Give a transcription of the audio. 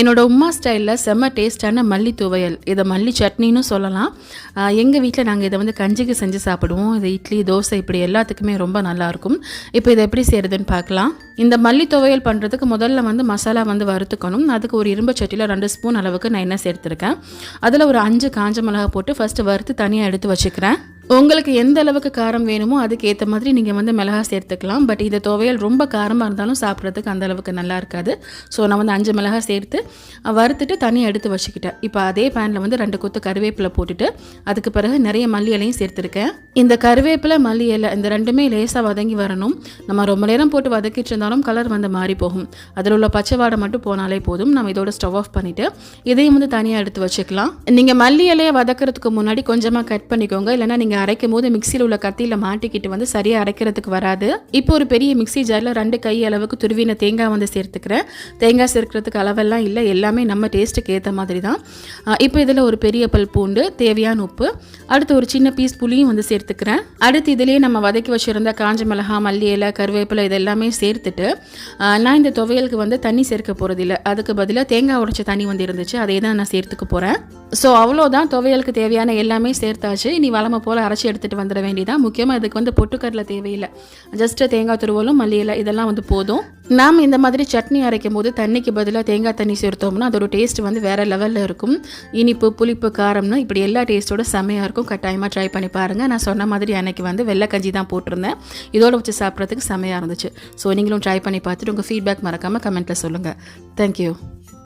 என்னோட உமா ஸ்டைலில் செம்ம டேஸ்டான மல்லி துவையல். இதை மல்லி சட்னின்னு சொல்லலாம். எங்கள் வீட்டில் நாங்கள் இதை வந்து கஞ்சிக்கு செஞ்சு சாப்பிடுவோம். இது இட்லி தோசை இப்படி எல்லாத்துக்குமே ரொம்ப நல்லாயிருக்கும். இப்போ இதை எப்படி செய்கிறதுன்னு பார்க்கலாம். இந்த மல்லி துவையல் பண்ணுறதுக்கு முதல்ல வந்து மசாலா வந்து வறுத்துக்கணும். அதுக்கு ஒரு இரும்பு சட்டியில் ரெண்டு ஸ்பூன் அளவுக்கு நான் என்ன சேர்த்துருக்கேன். அதில் ஒரு அஞ்சு காஞ்ச மிளகா போட்டு ஃபஸ்ட்டு வறுத்து தனியாக எடுத்து வச்சுக்கிறேன். உங்களுக்கு எந்த அளவுக்கு காரம் வேணுமோ அதுக்கு ஏற்ற மாதிரி நீங்கள் வந்து மிளகா சேர்த்துக்கலாம். பட் இந்த துவையல் ரொம்ப காரமாக இருந்தாலும் சாப்பிட்றதுக்கு அந்த அளவுக்கு நல்லா இருக்காது. ஸோ நான் வந்து அஞ்சு மிளகா சேர்த்து வறுத்துட்டு தனியாக எடுத்து வச்சுக்கிட்டேன். இப்போ அதே பேனில் வந்து ரெண்டு கொத்து கருவேப்பிலை போட்டுட்டு அதுக்கு பிறகு நிறைய மல்லி இலையும் சேர்த்துருக்கேன். இந்த கருவேப்பிலை மல்லி இலை இந்த ரெண்டுமே லேசாக வதங்கி வரணும். நம்ம ரொம்ப நேரம் போட்டு வதக்கிட்டு இருந்தாலும் கலர் வந்து மாறி போகும். அதில் உள்ள பச்சை வாடை மட்டும் போனாலே போதும். நம்ம இதோட ஸ்டவ் ஆஃப் பண்ணிவிட்டு இதையும் வந்து தனியாக எடுத்து வச்சுக்கலாம். நீங்கள் மல்லி இலையை வதக்கிறதுக்கு முன்னாடி கொஞ்சமாக கட் பண்ணிக்கோங்க. இல்லைனா நீங்கள் அரைக்கும் போது மிக்சியில் உள்ள கத்தியில் மாட்டிக்கிட்டு வந்து சரியாக அரைக்கிறதுக்கு வராது. இப்போ ஒரு பெரிய மிக்சி ஜாரில் ரெண்டு கை அளவுக்கு துருவின தேங்காய் வந்து சேர்த்துக்கிறேன். தேங்காய் சேர்க்கறதுக்கு அளவெல்லாம் இல்லை. எல்லாமே நம்ம டேஸ்ட்டுக்கு ஏற்ற மாதிரி தான் இப்போ இதில் ஒரு பெரிய பல் பூண்டு தேவையான உப்பு அடுத்து ஒரு சின்ன பீஸ் புளியும் வந்து சேர்த்து சேர்த்துக்கிறேன் அடுத்து இதுலேயே நம்ம வதக்கி வச்சுருந்த காஞ்ச மிளகா மல்லி இலை கருவேப்பிலை இது எல்லாமே சேர்த்துட்டு நான் இந்த துவையலுக்கு வந்து தண்ணி சேர்க்க போகிறதில்ல அதுக்கு பதிலாக தேங்காய் உடைச்ச தண்ணி வந்து இருந்துச்சு. அதே தான் நான் சேர்த்துக்க போகிறேன் ஸோ அவ்வளோதான். துவையலுக்கு தேவையான எல்லாமே சேர்த்தாச்சு. இனி வளமை போல் அரைச்சி எடுத்துகிட்டு வந்துட வேண்டியதான் முக்கியமாக இதுக்கு வந்து பொட்டுக்கடலை தேவையில்லை. ஜஸ்ட்டு தேங்காய் துருவலும் மல்லி இலை இதெல்லாம் வந்து போதும். நாம் இந்த மாதிரி சட்னி அரைக்கும் போது தண்ணிக்கு பதிலாக தேங்காய் தண்ணி சேர்த்தோம்னா அதோட டேஸ்ட் வந்து வேறு லெவலில் இருக்கும். இனிப்பு புளிப்பு காரம்னு இப்படி எல்லா டேஸ்ட்டோட செம்மையாக இருக்கும். கட்டாயமாக ட்ரை பண்ணி பாருங்கள் நான் சொன்ன மாதிரி அன்னைக்கு வந்து வெள்ளை கஞ்சி தான் போட்டிருந்தேன். இதோட வச்சு சாப்பிட்றதுக்கு செம்மையாக இருந்துச்சு. ஸோ நீங்களும் ட்ரை பண்ணி பார்த்துட்டு உங்கள் ஃபீட்பேக் மறக்காமல் கமெண்ட்டில் சொல்லுங்கள் தேங்க்யூ